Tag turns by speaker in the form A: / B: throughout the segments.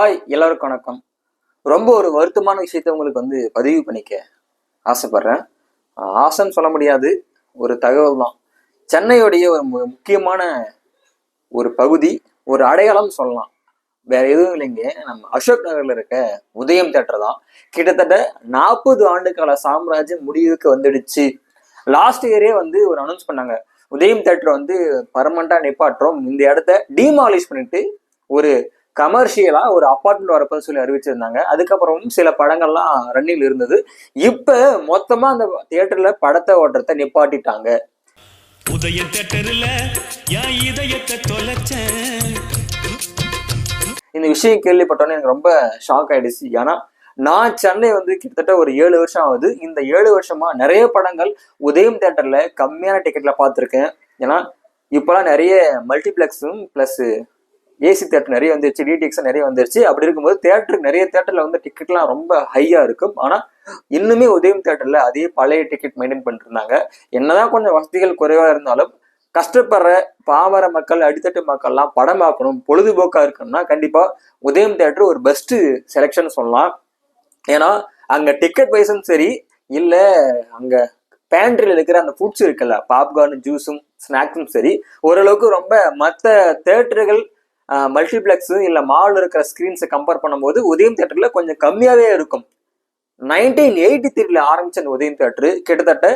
A: Hi எல்லாருக்கும் வணக்கம். ரொம்ப ஒரு வருத்தமான விஷயத்த உங்களுக்கு வந்து பதிவு பண்ணிக்க ஆசைப்படுறேன். ஆசைன்னு சொல்ல முடியாது ஒரு தகவல் தான். சென்னையுடைய ஒரு முக்கியமான ஒரு பகுதி ஒரு அடையாளம் சொல்லலாம். வேற எதுவும் இல்லைங்க. நம்ம அசோக் நகர்ல இருக்க உதயம் தேட்டர் தான். கிட்டத்தட்ட நாற்பது ஆண்டு கால சாம்ராஜ்யம் முடிவுக்கு வந்துடுச்சு. லாஸ்ட் இயரே வந்து ஒரு அனௌன்ஸ் பண்ணாங்க. உதயம் தேட்டர் வந்து பர்மனண்டா நிப்பாட்டுறோம். இந்த இடத்த டிமாலிஷ் பண்ணிட்டு ஒரு கமர்ஷியலா ஒரு அப்பார்ட்மெண்ட் வரப்போன்னு சொல்லி அறிவிச்சிருந்தாங்க. அதுக்கப்புறம் சில படங்கள்லாம் ரன்னிங் இருந்தது. இப்ப மொத்தமா அந்த தியேட்டர்ல படத்தை ஓட்டுறத நிப்பாட்டிட்டாங்க.
B: உதய தேட்டரில் என் இதயத்தை தொலைச்சேன்
A: இந்த விஷயம் கேள்விப்பட்டோன்னே எனக்கு ரொம்ப ஷாக் ஆயிடுச்சு. ஏன்னா நான் சென்னை வந்து கிட்டத்தட்ட ஒரு ஏழு வருஷம் ஆகுது. இந்த ஏழு வருஷமா நிறைய படங்கள் உதயம் தேட்டர்ல கம்மியான டிக்கெட்ல பார்த்துருக்கேன். ஏன்னா இப்போலாம் நிறைய மல்டிப்ளெக்ஸும் ப்ளஸ் ஏசி தேட்டர் நிறைய வந்துருச்சு டிடிஎக்ஸ் நிறைய வந்துருச்சு. அப்படி இருக்கும்போது தேட்டருக்கு நிறைய தேட்டரில் வந்து டிக்கெட்லாம் ரொம்ப ஹையாக இருக்கும். ஆனால் இன்னுமே உதயம் தேட்டரில் அதே பழைய டிக்கெட் மெயின்டைன் பண்ணிருந்தாங்க என்னதான் கொஞ்சம் வசதிகள் குறைவாக இருந்தாலும் கஷ்டப்படுற பாமர மக்கள் அடித்தட்டு மக்கள்லாம் படம் பார்க்கணும் பொழுதுபோக்காக இருக்கணும்னா கண்டிப்பாக உதயம் தேட்டர் ஒரு பெஸ்ட்டு செலெக்ஷன் சொல்லலாம். ஏன்னா அங்கே டிக்கெட் வைஸும் சரி இல்லை அங்கே பேண்ட்ரியில் இருக்கிற அந்த ஃபுட்ஸ் இருக்குல்ல பாப்கார்னு ஜூஸும் ஸ்நாக்ஸும் சரி ஓரளவுக்கு ரொம்ப மற்ற தேட்டர்கள் மல்டிப்ளெக்ஸு இல்லை மால் இருக்கிற ஸ்க்ரீன்ஸை கம்பேர் பண்ணும்போது உதயம் தேட்டரில் கொஞ்சம் கம்மியாகவே இருக்கும். நைன்டீன் எயிட்டி த்ரீல ஆரம்பிச்ச அந்த உதயம் தேட்டரு கிட்டத்தட்ட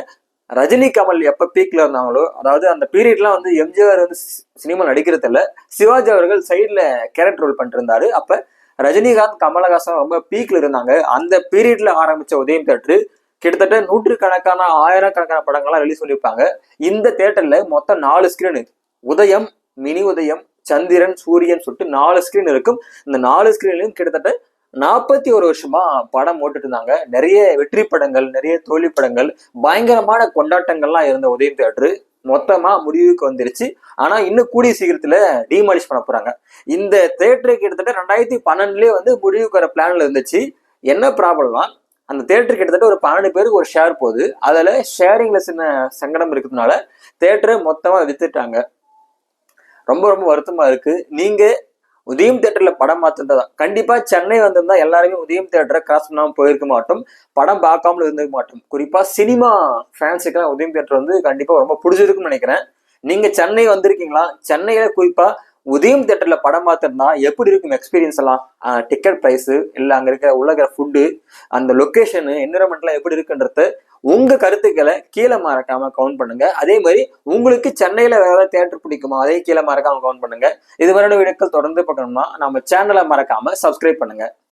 A: ரஜினி கமல் எப்போ பீக்கில் இருந்தாங்களோ அதாவது அந்த பீரியட்லாம் வந்து எம்ஜிஆர் வந்து சினிமா நடிக்கிறதில்ல சிவாஜி அவர்கள் சைடில் கேரக்டர் ரோல் பண்ணிருந்தாரு அப்போ ரஜினிகாந்த் கமலஹாசன் ரொம்ப பீக்கில் இருந்தாங்க. அந்த பீரியட்ல ஆரம்பிச்ச உதயம் தேட்டரு கிட்டத்தட்ட நூற்றுக்கணக்கான ஆயிரக்கணக்கான படங்கள்லாம் ரிலீஸ் பண்ணியிருப்பாங்க. இந்த தேட்டரில் மொத்தம் நாலு ஸ்க்ரீனு உதயம் மினி உதயம் சந்திரன் சூரியன் சொல்லிட்டு நாலு ஸ்கிரீன் இருக்கும். இந்த நாலு ஸ்கிரீன்லயும் கிட்டத்தட்ட நாற்பத்தி ஒரு வருஷமா படம் ஓட்டுட்டு இருந்தாங்க. நிறைய வெற்றி படங்கள் நிறைய தோல்வி படங்கள் பயங்கரமான கொண்டாட்டங்கள்லாம் இருந்த உதயம் தேட்ரு மொத்தமா முடிவுக்கு வந்துருச்சு. ஆனா இன்னும் கூடிய சீக்கிரத்துல டிமாலிஷ் பண்ண போறாங்க. இந்த தேட்டரு கிட்டத்தட்ட ரெண்டாயிரத்தி பன்னெண்டுலயே வந்து முடிவுக்கு வர பிளான்ல இருந்துச்சு. என்ன ப்ராப்ளம்னா அந்த தேட்டர் கிட்டத்தட்ட ஒரு பன்னெண்டு பேருக்கு ஒரு ஷேர் போகுது. அதுல ஷேரிங்ல சின்ன சங்கடம் இருக்கிறதுனால தேட்டரை மொத்தமா வித்துட்டாங்க. ரொம்ப ரொம்ப வருத்தமா இருக்கு. நீங்க உதயம் தேட்டர்ல படம் பார்த்துருந்தா கண்டிப்பா சென்னை வந்திருந்தா எல்லாருமே உதயம் தேட்டரை கிராஸ் பண்ணாமல் போயிருக்க மாட்டோம். படம் பார்க்காமல இருந்திருக்க மாட்டோம். குறிப்பா சினிமா ஃபேன்ஸுக்கெல்லாம் உதயம் தேட்டர் வந்து கண்டிப்பா ரொம்ப பிடிச்சிருக்குன்னு நினைக்கிறேன். நீங்க சென்னை வந்திருக்கீங்களா? சென்னையில குறிப்பா உதயம் தேட்டர்ல படம் பார்த்துருந்தா எப்படி இருக்கும் எக்ஸ்பீரியன்ஸ் எல்லாம்? டிக்கெட் ப்ரைஸு இல்லை அங்கே இருக்கிற உள்ள இருக்கிற ஃபுட்டு அந்த லொக்கேஷனு என்விரான்மெண்ட்லாம் எப்படி இருக்குன்றது உங்க கருத்துக்களை கீழே மறக்காம கவுண்ட் பண்ணுங்க. அதே மாதிரி உங்களுக்கு சென்னையில வேற தேட்டர் பிடிக்குமா? அதே கீழே மறக்காம கவுண்ட் பண்ணுங்க. இது மாதிரியான வீடியோக்கள் தொடர்ந்து பார்க்கணும்னா நம்ம சேனலை மறக்காம சப்ஸ்கிரைப் பண்ணுங்க.